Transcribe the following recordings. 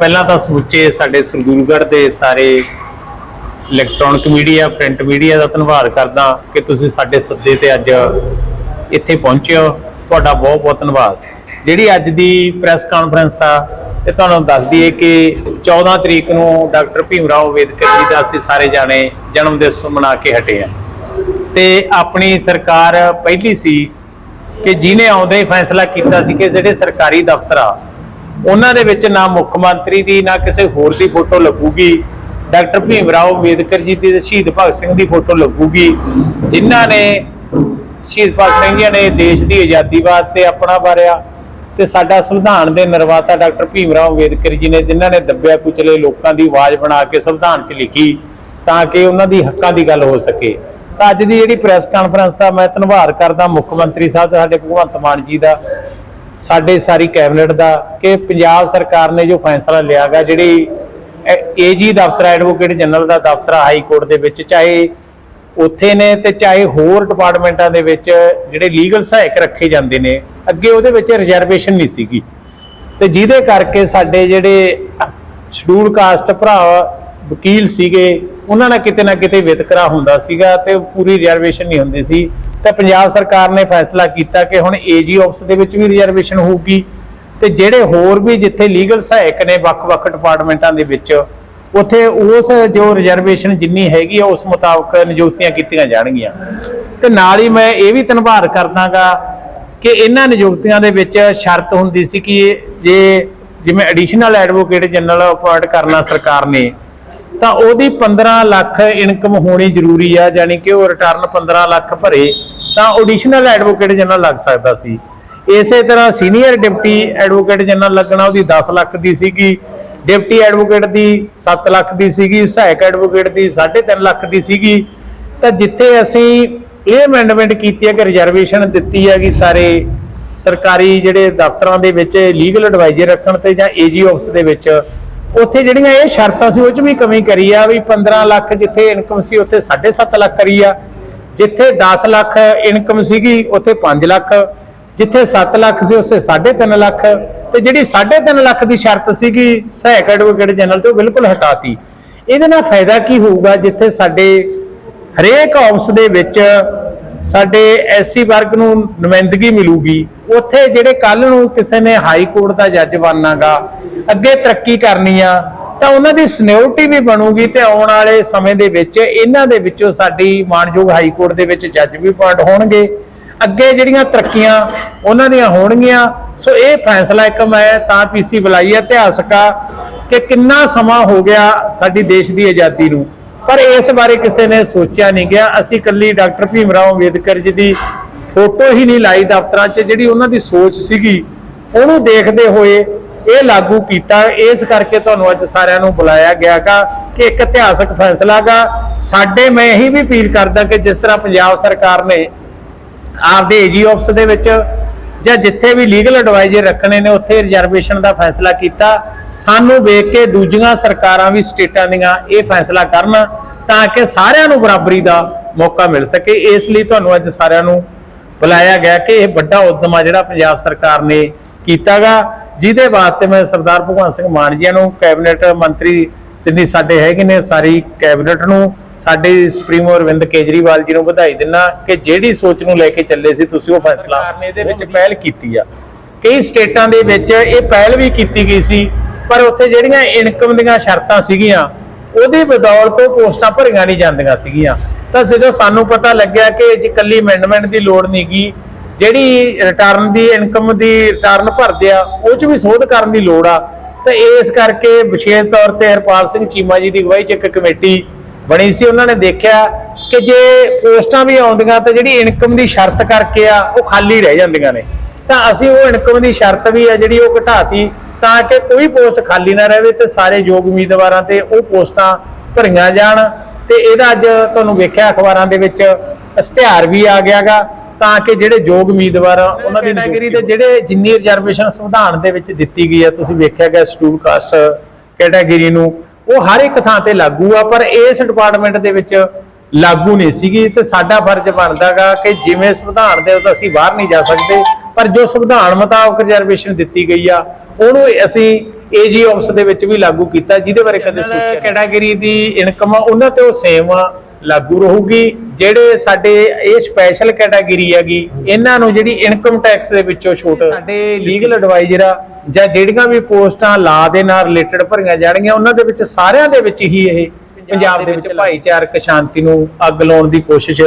ਪਹਿਲਾਂ ਤਾਂ ਸਮੁੱਚੇ ਸਾਡੇ ਸਰਦੂਲਗੜ੍ਹ ਦੇ ਸਾਰੇ ਇਲੈਕਟ੍ਰੋਨਿਕ ਮੀਡੀਆ ਪ੍ਰਿੰਟ ਮੀਡੀਆ ਦਾ ਧੰਨਵਾਦ ਕਰਦਾ ਕਿ ਤੁਸੀਂ ਸਾਡੇ ਸੱਦੇ ਤੇ ਅੱਜ ਇੱਥੇ ਪਹੁੰਚਿਓ ਤੁਹਾਡਾ ਬਹੁਤ ਬਹੁਤ ਧੰਨਵਾਦ। ਜਿਹੜੀ ਅੱਜ ਦੀ ਪ੍ਰੈਸ ਕਾਨਫਰੰਸ ਆ ਇਹ ਤੁਹਾਨੂੰ ਦੱਸ ਦਈਏ ਕਿ 14 ਤਰੀਕ ਨੂੰ ਡਾਕਟਰ ਭੀਮ ਰਾਓ ਅੰਬੇਦਕਰ ਜੀ ਦਾ ਅਸੀਂ ਸਾਰੇ ਜਾਣੇ ਜਨਮ ਦਿਵਸ ਮਨਾ ਕੇ ਹਟੇ ਆ ਤੇ ਆਪਣੀ ਸਰਕਾਰ ਪਹਿਲੀ ਸੀ ਕਿ ਜਿਹਨੇ ਆਉਂਦੇ ਹੀ ਫੈਸਲਾ ਕੀਤਾ ਸੀ ਕਿ ਜਿਹੜੇ ਸਰਕਾਰੀ ਦਫ਼ਤਰ ਆ ਉਹਨਾਂ ਦੇ ਵਿੱਚ ਨਾ ਮੁੱਖ ਮੰਤਰੀ ਦੀ, ਨਾ ਕਿਸੇ ਹੋਰ ਦੀ ਫੋਟੋ ਲੱਗੂਗੀ। ਡਾਕਟਰ ਭੀਮ ਰਾਓ ਅੰਬੇਦਕਰ ਜੀ ਦੀ ਸ਼ਹੀਦ ਭਗਤ ਸਿੰਘ ਦੀ ਫੋਟੋ ਲੱਗੂਗੀ। ਜਿਨ੍ਹਾਂ ਨੇ ਸ਼ਹੀਦ ਭਗਤ ਸਿੰਘ ਜੀ ਨੇ ਦੇਸ਼ ਦੀ ਆਜ਼ਾਦੀ ਵਾਸਤੇ ਆਪਣਾ ਵਾਰਿਆ ਤੇ ਸਾਡਾ ਸੰਵਿਧਾਨ ਦੇ ਨਿਰਮਾਤਾ ਡਾਕਟਰ ਭੀਮ ਰਾਓ ਅੰਬੇਦਕਰ ਜੀ ਨੇ, ਜਿਨ੍ਹਾਂ ਨੇ ਦੱਬਿਆ ਕੁਚਲੇ ਲੋਕਾਂ ਦੀ ਆਵਾਜ਼ ਬਣਾ ਕੇ ਸੰਵਿਧਾਨ 'ਚ ਲਿਖੀ ਤਾਂ ਕਿ ਉਹਨਾਂ ਦੀ ਹੱਕਾਂ ਦੀ ਗੱਲ ਹੋ ਸਕੇ। ਤਾਂ ਅੱਜ ਦੀ ਜਿਹੜੀ ਪ੍ਰੈਸ ਕਾਨਫਰੰਸ ਆ, ਮੈਂ ਧੰਨਵਾਦ ਕਰਦਾ ਮੁੱਖ ਮੰਤਰੀ ਸਾਹਿਬ ਸਾਡੇ ਭਗਵੰਤ ਮਾਨ ਜੀ ਦਾ। ਸਾਡੇ ਸਾਰੀ ਕੈਬਨਿਟ ਦਾ ਕਿ ਪੰਜਾਬ ਸਰਕਾਰ ਨੇ ਜੋ ਫੈਸਲਾ ਲਿਆ ਲਿਆਗਾ ਜਿਹੜੀ ਏਜੀ ਦਫ਼ਤਰ ਐਡਵੋਕੇਟ ਜਨਰਲ ਦਾ ਦਫ਼ਤਰ ਹਾਈ ਕੋਰਟ ਦੇ ਵਿੱਚ, ਚਾਹੇ ਉੱਥੇ ਨੇ ਤੇ ਚਾਹੇ ਹੋਰ ਡਿਪਾਰਟਮੈਂਟਾਂ ਦੇ ਵਿੱਚ ਜਿਹੜੇ ਲੀਗਲ ਸਹਾਇਕ ਰੱਖੇ ਜਾਂਦੇ ਨੇ, ਅੱਗੇ ਉਹਦੇ ਵਿੱਚ ਰਿਜ਼ਰਵੇਸ਼ਨ ਨਹੀਂ ਸੀਗੀ। ਤੇ ਜਿਹਦੇ ਕਰਕੇ ਸਾਡੇ ਜਿਹੜੇ ਸ਼ਡਿਊਲ ਕਾਸਟ ਭਰਾ, ਵਕੀਲ ਸੀਗੇ, ਉਹਨਾਂ ਨਾਲ ਕਿਤੇ ਨਾ ਕਿਤੇ ਵਿਤਕਰਾ ਹੁੰਦਾ ਸੀਗਾ ਤੇ ਪੂਰੀ ਰਿਜ਼ਰਵੇਸ਼ਨ ਨਹੀਂ ਹੁੰਦੀ ਸੀ। ਤਾਂ ਪੰਜਾਬ ਸਰਕਾਰ ਨੇ ਫੈਸਲਾ ਕੀਤਾ ਕਿ ਹੁਣ ਏਜੀ ਆਫਿਸ ਦੇ ਵਿੱਚ ਵੀ ਰਿਜ਼ਰਵੇਸ਼ਨ ਹੋਊਗੀ ਤੇ ਜਿਹੜੇ ਹੋਰ ਵੀ ਜਿੱਥੇ ਲੀਗਲ ਸਹਾਇਕ ਨੇ ਵੱਖ-ਵੱਖ ਡਿਪਾਰਟਮੈਂਟਾਂ ਦੇ ਵਿੱਚ, ਉੱਥੇ ਉਸ ਜੋ ਰਿਜ਼ਰਵੇਸ਼ਨ ਜਿੰਨੀ ਹੈਗੀ ਆ, ਉਸ ਮੁਤਾਬਕ ਨਿਯੁਕਤੀਆਂ ਕੀਤੀਆਂ ਜਾਣਗੀਆਂ। ਤੇ ਨਾਲ ਹੀ ਮੈਂ ਇਹ ਵੀ ਧੰਨਵਾਦ ਕਰਦਾਗਾ ਕਿ ਇਹਨਾਂ ਨਿਯੁਕਤੀਆਂ ਦੇ ਵਿੱਚ ਸ਼ਰਤ ਹੁੰਦੀ ਸੀ ਕਿ ਜੇ ਜਿਵੇਂ ਐਡੀਸ਼ਨਲ ਐਡਵੋਕੇਟ ਜਨਰਲ ਅਪਾਇੰਟ ਕਰਨਾ ਸਰਕਾਰ ਨੇ ਤਾਂ ਉਹਦੀ 15 ਲੱਖ ਇਨਕਮ ਹੋਣੀ ਜ਼ਰੂਰੀ ਆ ਯਾਨੀ ਕਿ ਉਹ ਰਿਟਰਨ 15 ਲੱਖ ਭਰੇ, ਤਾਂ ਐਡੀਸ਼ਨਲ ਐਡਵੋਕੇਟ ਜਨਰਲ ਲੱਗ ਸਕਦਾ ਸੀ। ਇਸੇ ਤਰ੍ਹਾਂ ਸੀਨੀਅਰ ਡਿਪਟੀ ਐਡਵੋਕੇਟ ਜਨਰਲ ਲੱਗਣਾ ਉਹਦੀ 10 ਲੱਖ ਦੀ ਸੀਗੀ ਡਿਪਟੀ ਐਡਵੋਕੇਟ ਦੀ 7 ਲੱਖ ਦੀ ਸੀਗੀ, ਸਹਾਇਕ ਐਡਵੋਕੇਟ ਦੀ 3.5 ਲੱਖ ਦੀ ਸੀਗੀ। ਤਾਂ ਜਿੱਥੇ ਅਸੀਂ ਇਹ ਅਮੈਂਡਮੈਂਟ ਕੀਤੀ ਹੈ ਕਿ ਰਿਜ਼ਰਵੇਸ਼ਨ ਦਿੱਤੀ ਹੈਗੀ ਸਾਰੇ ਸਰਕਾਰੀ ਜਿਹੜੇ ਦਫ਼ਤਰਾਂ ਦੇ ਵਿੱਚ ਲੀਗਲ ਐਡਵਾਈਜ਼ਰ ਰੱਖਣ ਤੇ ਜਾਂ ਏਜੀ ਆਫਿਸ ਦੇ ਵਿੱਚ ਉੱਥੇ ਜਿਹੜੀਆਂ ਇਹ ਸ਼ਰਤਾਂ ਸੀ, ਉਹ ਚ ਵੀ ਕਮੀ ਕਰੀ ਆ ਵੀ 15 ਲੱਖ ਜਿੱਥੇ ਇਨਕਮ ਸੀ, ਉੱਥੇ 7.5 ਲੱਖ ਕਰੀ ਆ। ਜਿੱਥੇ 10 ਲੱਖ ਇਨਕਮ ਸੀਗੀ, ਉੱਥੇ 5 ਲੱਖ। ਜਿੱਥੇ 7 ਲੱਖ ਸੀ ਉਸੇ 3.5 ਲੱਖ। ਤੇ ਜਿਹੜੀ 3.5 ਲੱਖ ਦੀ ਸ਼ਰਤ ਸੀਗੀ, ਸਹਾਇਕ ਐਡਵੋਕੇਟ ਜਨਰਲ ਤੇ ਉਹ ਬਿਲਕੁਲ ਹਟਾਤੀ। ਇਹਦੇ ਨਾਲ ਫਾਇਦਾ ਕੀ ਹੋਊਗਾ, ਜਿੱਥੇ ਸਾਡੇ ਹਰੇਕ ਆਫਿਸ ਦੇ ਵਿੱਚ ਸਾਡੇ ਐਸਸੀ ਵਰਗ ਨੂੰ ਨੁਮਾਇੰਦਗੀ ਮਿਲੂਗੀ ਉੱਥੇ ਜਿਹੜੇ ਕੱਲ ਨੂੰ ਕਿਸੇ ਨੇ ਹਾਈ ਕੋਰਟ ਦਾ ਜੱਜ ਬਣਨਾਗਾ, ਅੱਗੇ ਤਰੱਕੀ ਕਰਨੀ ਆ, ਤਾਂ ਉਹਨਾਂ ਦੀ ਸਿਨਿਓਰਿਟੀ ਵੀ ਬਣੂਗੀ ਤੇ ਆਉਣ ਵਾਲੇ ਸਮੇਂ ਦੇ ਵਿੱਚ ਇਹਨਾਂ ਦੇ ਵਿੱਚੋਂ ਸਾਡੀ ਮਾਨਯੋਗ ਹਾਈ ਕੋਰਟ ਦੇ ਵਿੱਚ ਜੱਜ ਵੀ ਅਪਾਇੰਟ ਹੋਣਗੇ। ਅੱਗੇ ਜਿਹੜੀਆਂ ਤਰੱਕੀਆਂ ਉਹਨਾਂ ਦੀਆਂ ਹੋਣਗੀਆਂ। ਸੋ ਇਹ ਫੈਸਲਾ ਇੱਕ ਮੈਂ ਤਾਂ ਪੀਸੀ ਬੁਲਾਈ ਹੈ ਇਤਿਹਾਸਕ ਆ ਕਿ ਕਿੰਨਾ ਸਮਾਂ ਹੋ ਗਿਆ ਸਾਡੀ ਦੇਸ਼ ਦੀ ਆਜ਼ਾਦੀ ਨੂੰ। ਪਰ ਇਸ ਬਾਰੇ ਕਿਸੇ ਨੇ ਸੋਚਿਆ ਨਹੀਂ ਗਿਆ। ਅਸੀਂ ਕੱਲੀ ਡਾਕਟਰ ਭੀਮ ਰਾਓ ਅੰਬੇਦਕਰ ਜੀ ਦੀ ਫੋਟੋ ਹੀ ਨਹੀਂ ਲਾਈ ਦਫ਼ਤਰਾਂ 'ਚ ਜਿਹੜੀ ਉਹਨਾਂ ਦੀ ਸੋਚ ਸੀਗੀ, ਉਹਨੂੰ ਦੇਖਦੇ ਹੋਏ ਇਹ ਲਾਗੂ ਕੀਤਾ। ਇਸ ਕਰਕੇ ਤੁਹਾਨੂੰ ਅੱਜ ਸਾਰਿਆਂ ਨੂੰ ਬੁਲਾਇਆ ਗਿਆਗਾ ਕਿ ਇੱਕ ਇਤਿਹਾਸਕ ਫੈਸਲਾਗਾ ਸਾਡੇ ਮੈਂ ਇਹੀ ਵੀ ਅਪੀਲ ਕਰਦਾ ਕਿ ਜਿਸ ਤਰ੍ਹਾਂ ਪੰਜਾਬ ਸਰਕਾਰ ਨੇ ਆਪਦੇ ਏਜੀ ਆਫਿਸ ਦੇ ਵਿੱਚ ਜਾਂ ਜਿੱਥੇ ਵੀ ਲੀਗਲ ਐਡਵਾਈਜ਼ਰ ਰੱਖਣੇ ਨੇ, ਉੱਥੇ ਰਿਜ਼ਰਵੇਸ਼ਨ ਦਾ ਫੈਸਲਾ ਕੀਤਾ। ਸਾਨੂੰ ਵੇਖ ਕੇ ਦੂਜੀਆਂ ਸਰਕਾਰਾਂ ਵੀ ਸਟੇਟਾਂ ਦੀਆਂ ਇਹ ਫੈਸਲਾ ਕਰਨ ਤਾਂ ਕਿ ਸਾਰਿਆਂ ਨੂੰ ਬਰਾਬਰੀ ਦਾ ਮੌਕਾ ਮਿਲ ਸਕੇ। ਇਸ ਲਈ ਤੁਹਾਨੂੰ ਅੱਜ ਸਾਰਿਆਂ ਨੂੰ ਬੁਲਾਇਆ ਗਿਆ ਕਿ ਇਹ ਵੱਡਾ ਉਦਮ ਆ ਜਿਹੜਾ ਪੰਜਾਬ ਸਰਕਾਰ ਨੇ ਕੀਤਾਗਾ ਜਿਹਦੇ ਵਾਸਤੇ ਮੈਂ ਸਰਦਾਰ ਭਗਵੰਤ ਸਿੰਘ ਮਾਨ ਜੀ ਨੂੰ ਕੈਬਨਿਟ ਮੰਤਰੀ ਜਿੰਨੀ ਸਾਡੇ ਹੈਗੇ ਨੇ ਸਾਰੀ ਕੈਬਨਿਟ ਨੂੰ ਸਾਡੇ ਸੁਪਰੀਮੋ ਅਰਵਿੰਦ ਕੇਜਰੀਵਾਲ ਜੀ ਨੂੰ ਵਧਾਈ ਦਿੰਨਾ ਕਿ ਜਿਹੜੀ ਸੋਚ ਨੂੰ ਲੈ ਕੇ ਚੱਲੇ ਸੀ ਤੁਸੀਂ ਉਹ ਫੈਸਲਾ ਇਹਦੇ ਵਿੱਚ ਪਹਿਲ ਕੀਤੀ ਆ। ਕਈ ਸਟੇਟਾਂ ਦੇ ਵਿੱਚ ਇਹ ਪਹਿਲ ਵੀ ਕੀਤੀ ਗਈ ਸੀ ਪਰ ਉੱਥੇ ਜਿਹੜੀਆਂ ਇਨਕਮ ਦੀਆਂ ਸ਼ਰਤਾਂ ਸੀਗੀਆਂ ਉਹਦੀ ਬਦੌਲਤ ਉਹ ਪੋਸਟਾਂ ਭਰੀਆਂ ਨਹੀਂ ਜਾਂਦੀਆਂ ਸੀਗੀਆਂ। ਤਾਂ ਜਦੋਂ ਸਾਨੂੰ ਪਤਾ ਲੱਗਿਆ ਕਿ ਜੇ ਕੱਲੀ ਅਮੈਂਡਮੈਂਟ ਦੀ ਲੋੜ ਨਹੀਂਗੀ ਜਿਹੜੀ ਰਿਟਰਨ ਦੀ ਇਨਕਮ ਦੀ ਰਿਟਰਨ ਭਰਦੇ ਆ, ਉਹ 'ਚ ਵੀ ਸੋਧ ਕਰਨ ਦੀ ਲੋੜ ਆ। ਤਾਂ ਇਸ ਕਰਕੇ ਵਿਸ਼ੇਸ਼ ਤੌਰ ਤੇ ਹਰਪਾਲ ਸਿੰਘ ਚੀਮਾ ਜੀ ਦੀ ਅਗਵਾਈ 'ਚ ਇੱਕ ਕਮੇਟੀ ਬਣੀ ਸੀ। ਉਹਨਾਂ ਨੇ ਦੇਖਿਆ ਕਿ ਜੇ ਪੋਸਟਾਂ ਵੀ ਆਉਂਦੀਆਂ ਤਾਂ ਜਿਹੜੀ ਇਨਕਮ ਦੀ ਸ਼ਰਤ ਕਰਕੇ ਆ, ਉਹ ਖਾਲੀ ਰਹਿ ਜਾਂਦੀਆਂ ਨੇ। ਤਾਂ ਅਸੀਂ ਉਹ ਇਨਕਮ ਦੀ ਸ਼ਰਤ ਵੀ ਆ ਜਿਹੜੀ ਉਹ ਘਟਾਤੀ ਤਾਂ ਕਿ ਕੋਈ ਪੋਸਟ ਖਾਲੀ ਨਾ ਰਹੇ ਤੇ ਸਾਰੇ ਯੋਗ ਉਮੀਦਵਾਰਾਂ ਤੇ ਉਹ ਪੋਸਟਾਂ ਭਰੀਆਂ ਜਾਣ ਤੇ ਇਹਦਾ ਅੱਜ ਤੁਹਾਨੂੰ ਵੇਖਿਆ ਅਖਬਾਰਾਂ ਦੇ ਵਿੱਚ ਇਸ਼ਤਿਹਾਰ ਵੀ ਆ ਗਿਆਗਾ ਤਾਂ ਕਿ ਜਿਹੜੇ ਯੋਗ ਉਮੀਦਵਾਰ ਉਹਨਾਂ ਦੀ ਕੈਟਾਗਰੀ ਦੇ ਜਿਹੜੇ ਜਿੰਨੀ ਰਿਜ਼ਰਵੇਸ਼ਨ ਸੰਵਿਧਾਨ ਦੇ ਵਿੱਚ ਦਿੱਤੀ ਗਈ ਹੈ ਤੁਸੀਂ ਵੇਖਿਆ ਗਿਆ ਸ਼ਡਿਊਲ ਕਾਸਟ ਕੈਟਾਗਰੀ ਨੂੰ ਉਹ ਹਰ ਇੱਕ ਥਾਂ ਤੇ ਲਾਗੂ ਆ ਪਰ ਇਸ ਡਿਪਾਰਟਮੈਂਟ ਦੇ ਵਿੱਚ ਲਾਗੂ ਨਹੀਂ ਸੀਗੀ ਤੇ ਸਾਡਾ ਫਰਜ਼ ਬਣਦਾਗਾ ਕਿ ਜਿਵੇਂ ਸੰਵਿਧਾਨ ਦੇ ਤੋਂ ਅਸੀਂ ਬਾਹਰ ਨਹੀਂ ਜਾ ਸਕਦੇ ਪਰ ਜੋ ਸੰਵਿਧਾਨ ਮੁਤਾਬਕ ਰਿਜ਼ਰਵੇਸ਼ਨ ਦਿੱਤੀ ਗਈ ਆ ਉਹਨੂੰ ਅਸੀਂ ਏਜੀ ਆਫਿਸ ਦੇ ਵਿੱਚ ਵੀ ਲਾਗੂ ਕੀਤਾ ਜਿਹਦੇ ਬਾਰੇ ਕਦੇ ਸੋਚਿਆ ਕੈਟਾਗਰੀ ਦੀ ਇਨਕਮ ਉਹਨਾਂ ਤੇ ਉਹ ਸੇਮ ਲਾਗੂ ਰਹੂਗੀ। ਜਿਹੜੇ ਸਾਡੇ ਇਹ ਸਪੈਸ਼ਲ ਕੈਟਾਗਰੀ ਹੈਗੀ ਇਹਨਾਂ ਨੂੰ ਜਿਹੜੀ ਇਨਕਮ ਟੈਕਸ ਦੇ ਵਿੱਚੋਂ ਛੋਟ ਸਾਡੇ ਲੀਗਲ ਐਡਵਾਈਜ਼ਰ ਆ ਜਾਂ ਜਿਹੜੀਆਂ ਵੀ ਪੋਸਟਾਂ ਲਾ ਦੇ ਨਾਲ ਰਿਲੇਟਡ ਭਰੀਆਂ ਜਾਣਗੀਆਂ ਉਹਨਾਂ ਦੇ ਵਿੱਚ ਸਾਰਿਆਂ ਦੇ ਵਿੱਚ ਹੀ ਇਹ ਪੰਜਾਬ ਦੇ ਵਿੱਚ ਭਾਈਚਾਰਕ ਸ਼ਾਂਤੀ ਨੂੰ ਅੱਗ ਲਾਉਣ ਦੀ ਕੋਸ਼ਿਸ਼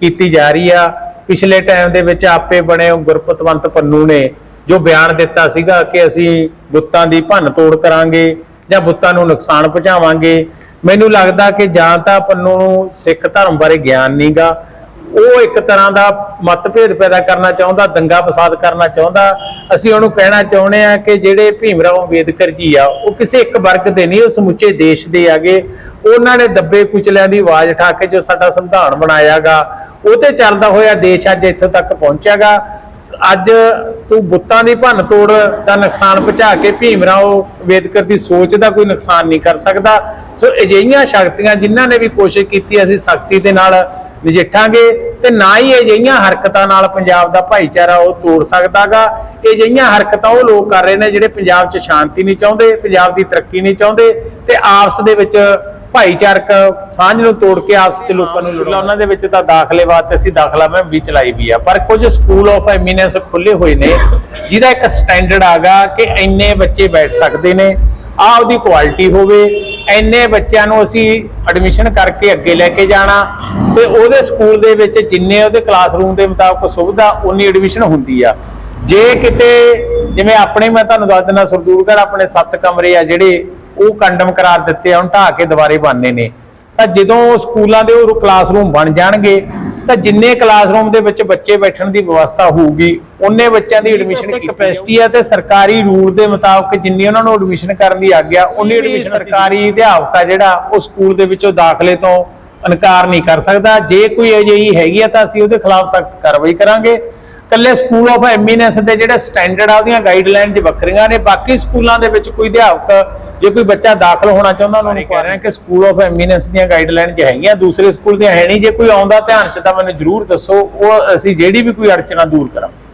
ਕੀਤੀ ਜਾ ਰਹੀ ਆ। ਪਿਛਲੇ ਟਾਈਮ ਦੇ ਵਿੱਚ ਆਪੇ ਬਣੇ ਗੁਰਪਤਵੰਤ ਪੰਨੂ ਨੇ ਜੋ ਬਿਆਨ ਦਿੱਤਾ ਸੀਗਾ ਕਿ ਅਸੀਂ ਬੁੱਤਾਂ ਦੀ ਭੰਨ ਤੋੜ ਕਰਾਂਗੇ ਜਾਂ ਬੁੱਤਾਂ ਨੂੰ ਨੁਕਸਾਨ ਪਹੁੰਚਾਵਾਂਗੇ, ਮੈਨੂੰ ਲੱਗਦਾ ਕਿ ਜਾਂ ਤਾਂ ਪੰਨੂ ਨੂੰ ਸਿੱਖ ਧਰਮ ਬਾਰੇ ਗਿਆਨ ਨਹੀਂਗਾ ਉਹ ਇੱਕ ਤਰ੍ਹਾਂ ਦਾ ਮਤਭੇਦ ਪੈਦਾ ਕਰਨਾ ਚਾਹੁੰਦਾ, ਦੰਗਾ ਫਸਾਦ ਕਰਨਾ ਚਾਹੁੰਦਾ। ਅਸੀਂ ਉਹਨੂੰ ਕਹਿਣਾ ਚਾਹੁੰਦੇ ਆ ਕਿ ਜਿਹੜੇ ਭੀਮ ਰਾਓ ਅੰਬੇਦਕਰ ਜੀ ਆ, ਉਹ ਕਿਸੇ ਇੱਕ ਵਰਗ ਦੇ ਨਹੀਂ, ਉਹ ਸਮੁੱਚੇ ਦੇਸ਼ ਦੇ ਆਗੇ ਉਹਨਾਂ ਨੇ ਦੱਬੇ ਕੁਚਲਿਆਂ ਦੀ ਆਵਾਜ਼ ਉਠਾ ਕੇ ਜੋ ਸਾਡਾ ਸੰਵਿਧਾਨ ਬਣਾਇਆਗਾ, ਉਹ ਤੇ ਚੱਲਦਾ ਹੋਇਆ ਦੇਸ਼ ਅੱਜ ਇੱਥੋਂ ਤੱਕ ਪਹੁੰਚਿਆਗਾ। ਅੱਜ ਤੂੰ ਬੁੱਤਾਂ ਦੀ ਭੰਨ ਤੋੜ ਦਾ ਨੁਕਸਾਨ ਪਹੁੰਚਾ ਕੇ ਭੀਮ ਰਾਓ ਅੰਬੇਦਕਰ ਦੀ ਸੋਚ ਦਾ ਕੋਈ ਨੁਕਸਾਨ ਨਹੀਂ ਕਰ ਸਕਦਾ। ਸੋ ਅਜਿਹੀਆਂ ਸ਼ਕਤੀਆਂ ਜਿਨ੍ਹਾਂ ਨੇ ਵੀ ਕੋਸ਼ਿਸ਼ ਕੀਤੀ, ਅਸੀਂ ਸਖਤੀ ਦੇ ਨਾਲ ਨਜਿੱਠਾਂਗੇ ਤੇ ਨਾ ਹੀ ਅਜਿਹੀਆਂ ਹਰਕਤਾਂ ਨਾਲ ਪੰਜਾਬ ਦਾ ਭਾਈਚਾਰਾ ਉਹ ਤੋੜ ਸਕਦਾਗਾ। ਇਹ ਅਜਿਹੀਆਂ ਹਰਕਤਾਂ ਉਹ ਲੋਕ ਕਰ ਰਹੇ ਨੇ ਜਿਹੜੇ ਪੰਜਾਬ 'ਚ ਸ਼ਾਂਤੀ ਨਹੀਂ ਚਾਹੁੰਦੇ, ਪੰਜਾਬ ਦੀ ਤਰੱਕੀ ਨਹੀਂ ਚਾਹੁੰਦੇ ਤੇ ਆਪਸ ਦੇ ਵਿੱਚ ਭਾਈਚਾਰਕ ਸਾਂਝ ਨੂੰ ਤੋੜ ਕੇ ਆਪਸ ਵਿੱਚ ਲੋਕਾਂ ਨੂੰ ਲੜਾਉਣਾ ਉਹਨਾਂ ਦੇ ਵਿੱਚ ਤਾਂ ਦਾਖਲੇ ਵਾਸਤੇ ਅਸੀਂ ਦਾਖਲਾ ਮੈਂ ਵੀ ਚਲਾਈ ਵੀ ਆ, ਪਰ ਕੁਝ ਸਕੂਲ ਆਫ ਐਮੀਨੈਂਸ ਖੁੱਲੇ ਹੋਏ ਨੇ, ਜਿਹਦਾ ਇੱਕ ਸਟੈਂਡਰਡ ਆਗਾ ਕਿ ਇੰਨੇ ਬੱਚੇ ਬੈਠ ਸਕਦੇ ਨੇ ਆ ਉਹਦੀ ਕੁਆਲਿਟੀ ਹੋਵੇ ਇੰਨੇ ਬੱਚਿਆਂ ਨੂੰ ਅਸੀਂ ਐਡਮਿਸ਼ਨ ਕਰਕੇ ਅੱਗੇ ਲੈ ਕੇ ਜਾਣਾ ਤੇ ਉਹਦੇ ਸਕੂਲ ਦੇ ਵਿੱਚ ਜਿੰਨੇ ਉਹਦੇ ਕਲਾਸਰੂਮ ਦੇ ਮੁਤਾਬਕ ਸੁਵਿਧਾ ਉਨੀ ਐਡਮਿਸ਼ਨ ਹੁੰਦੀ ਆ। ਜੇ ਕਿਤੇ, ਜਿਵੇਂ ਆਪਣੇ, ਮੈਂ ਤੁਹਾਨੂੰ ਦੱਸ ਦਿੰਦਾ, ਸਰਦੂਲਗੜ੍ਹ ਆਪਣੇ 7 ਕਮਰੇ ਆ ਜਿਹੜੇ ਉਹ ਕੰਡਮ ਕਰਾਰ ਦਿੱਤੇ ਆ, ਹੁਣ ਢਾਹ ਕੇ ਦੁਬਾਰੇ ਬਣਨੇ ਨੇ। ਤਾਂ ਜਦੋਂ ਉਹ ਸਕੂਲਾਂ ਦੇ ਉਹ ਕਲਾਸਰੂਮ ਬਣ ਜਾਣਗੇ ਤਾਂ ਜਿੰਨੇ ਕਲਾਸਰੂਮ ਦੇ ਵਿੱਚ ਬੱਚੇ ਬੈਠਣ ਦੀ ਵਿਵਸਥਾ ਹੋਊਗੀ ਉਹਨੇ ਬੱਚਿਆਂ ਦੀ ਐਡਮਿਸ਼ਨ ਦੀ ਕਪੈਸਿਟੀ ਆ ਤੇ ਸਰਕਾਰੀ ਰੂਲ ਦੇ ਮੁਤਾਬਕ ਜਿੰਨੀ ਉਹਨਾਂ ਨੂੰ ਐਡਮਿਸ਼ਨ ਕਰਨ ਦੀ ਆਗਿਆ ਉਨੀ ਐਡਮਿਸ਼ਨ ਸਰਕਾਰੀ ਅਧਿਆਪਕ ਆ ਜਿਹੜਾ ਉਹ ਸਕੂਲ ਦੇ ਵਿੱਚੋਂ ਦਾਖਲੇ ਤੋਂ ਇਨਕਾਰ ਨਹੀਂ ਕਰ ਸਕਦਾ। ਜੇ ਕੋਈ ਅਜਿਹੀ ਹੈਗੀ ਆ ਤਾਂ ਅਸੀਂ ਉਹਦੇ ਖਿਲਾਫ ਸਖਤ ਕਾਰਵਾਈ ਕਰਾਂਗੇ। ਕੱਲੇ ਸਕੂਲ ਆਫ ਐਮੀਨੈਂਸ ਦੇ ਜਿਹੜੇ ਸਟੈਂਡਰਡ ਆ, ਉਹਦੀਆਂ ਗਾਈਡਲਾਈਨ ਜ ਵੱਖਰੀਆਂ ਨੇ, ਬਾਕੀ ਸਕੂਲਾਂ ਦੇ ਵਿੱਚ ਕੋਈ ਅਧਿਆਪਕ, ਜੇ ਕੋਈ ਬੱਚਾ ਦਾਖਲ ਹੋਣਾ ਚਾਹੁੰਦਾ, ਉਹਨਾਂ ਨੂੰ ਕਹਿ ਰਹੇ ਕਿ ਸਕੂਲ ਆਫ ਐਮੀਨੈਂਸ ਦੀਆਂ ਗਾਈਡਲਾਈਨ ਜ ਹੈਗੀਆਂ, ਦੂਸਰੇ ਸਕੂਲ ਦੀਆਂ ਹੈ ਨਹੀਂ, ਜੇ ਕੋਈ ਆਉਂਦਾ ਧਿਆਨ ਚ ਤਾਂ ਮੈਨੂੰ ਜ਼ਰੂਰ ਦੱਸੋ, ਉਹ ਅਸੀਂ ਜਿਹੜੀ ਵੀ ਕੋਈ ਅੜਚਨਾ ਦੂਰ ਕਰਾਂਗੇ।